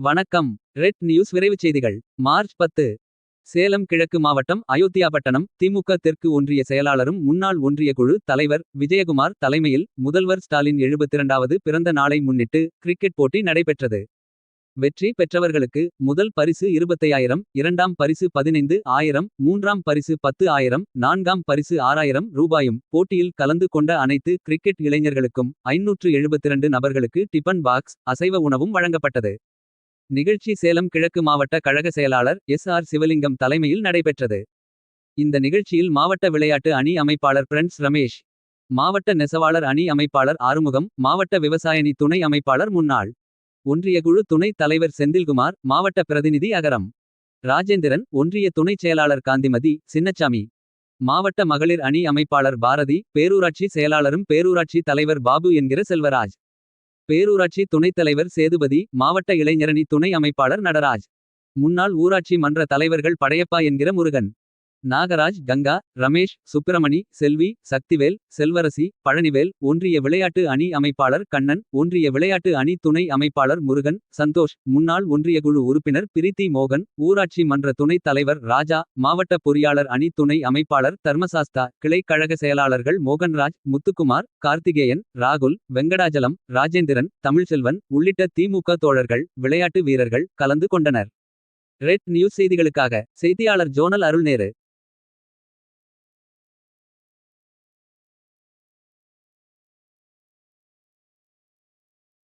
வணக்கம் red news விரைவுச் செய்திகள் மார்ச் பத்து சேலம் கிழக்கு மாவட்டம் அயோத்தியாபட்டணம் திமுக தெற்கு ஒன்றிய செயலாளரும் முன்னாள் ஒன்றிய குழு தலைவர் விஜயகுமார் தலைமையில் முதல்வர் ஸ்டாலின் 72வது பிறந்த நாளை முன்னிட்டு கிரிக்கெட் போட்டி நடைபெற்றது. வெற்றி பெற்றவர்களுக்கு முதல் பரிசு 25000 இரண்டாம் பரிசு 15 ஆயிரம் மூன்றாம் பரிசு 10 ஆயிரம் நான்காம் பரிசு 6000 ரூபாயும். போட்டியில் கலந்து கொண்ட அனைத்து கிரிக்கெட் இளைஞர்களுக்கும் 572 நபர்களுக்கு டிபன் பாக்ஸ் அசைவ உணவும் வழங்கப்பட்டது. நிகழ்ச்சி சேலம் கிழக்கு மாவட்ட கழக செயலாளர் எஸ் ஆர் சிவலிங்கம் தலைமையில் நடைபெற்றது. இந்த நிகழ்ச்சியில் மாவட்ட விளையாட்டு அணி அமைப்பாளர் பிரெண்ட்ஸ் ரமேஷ். மாவட்ட நெசவாளர் அணி அமைப்பாளர் ஆறுமுகம் மாவட்ட விவசாயணி துணை அமைப்பாளர் முன்னாள். ஒன்றிய குழு துணைத் தலைவர் செந்தில்குமார் மாவட்ட பிரதிநிதி அகரம். ராஜேந்திரன் ஒன்றிய துணைச் செயலாளர் காந்திமதி சின்னச்சாமி. மாவட்ட மகளிர் அணி அமைப்பாளர் பாரதி பேரூராட்சி செயலாளரும் பேரூராட்சி தலைவர் பாபு என்கிற செல்வராஜ். பேரூராட்சி துணைத் தலைவர் சேதுபதி மாவட்ட இளைஞரணி துணை அமைப்பாளர் நடராஜ். முன்னாள் ஊராட்சி மன்ற தலைவர்கள் படையப்பா என்கிற முருகன். நாகராஜ் கங்கா ரமேஷ் சுப்பிரமணி செல்வி சக்திவேல் செல்வரசி பழனிவேல் ஒன்றிய விளையாட்டு அணி அமைப்பாளர் கண்ணன் ஒன்றிய விளையாட்டு அணி துணை அமைப்பாளர் முருகன் சந்தோஷ் முன்னாள் ஒன்றிய குழு உறுப்பினர் பிரித்தி மோகன் ஊராட்சி மன்ற துணைத் தலைவர் ராஜா மாவட்ட பொறியாளர் அணி துணை அமைப்பாளர் தர்மசாஸ்தா கிளை கழக செயலாளர்கள் மோகன்ராஜ் முத்துக்குமார் கார்த்திகேயன் ராகுல் வெங்கடாஜலம் ராஜேந்திரன் தமிழ்செல்வன் உள்ளிட்ட திமுக தோழர்கள் விளையாட்டு வீரர்கள் கலந்து கொண்டனர். ரெட் நியூஸ் செய்திகளுக்காக செய்தியாளர் ஜோனல் அருள்நேரு.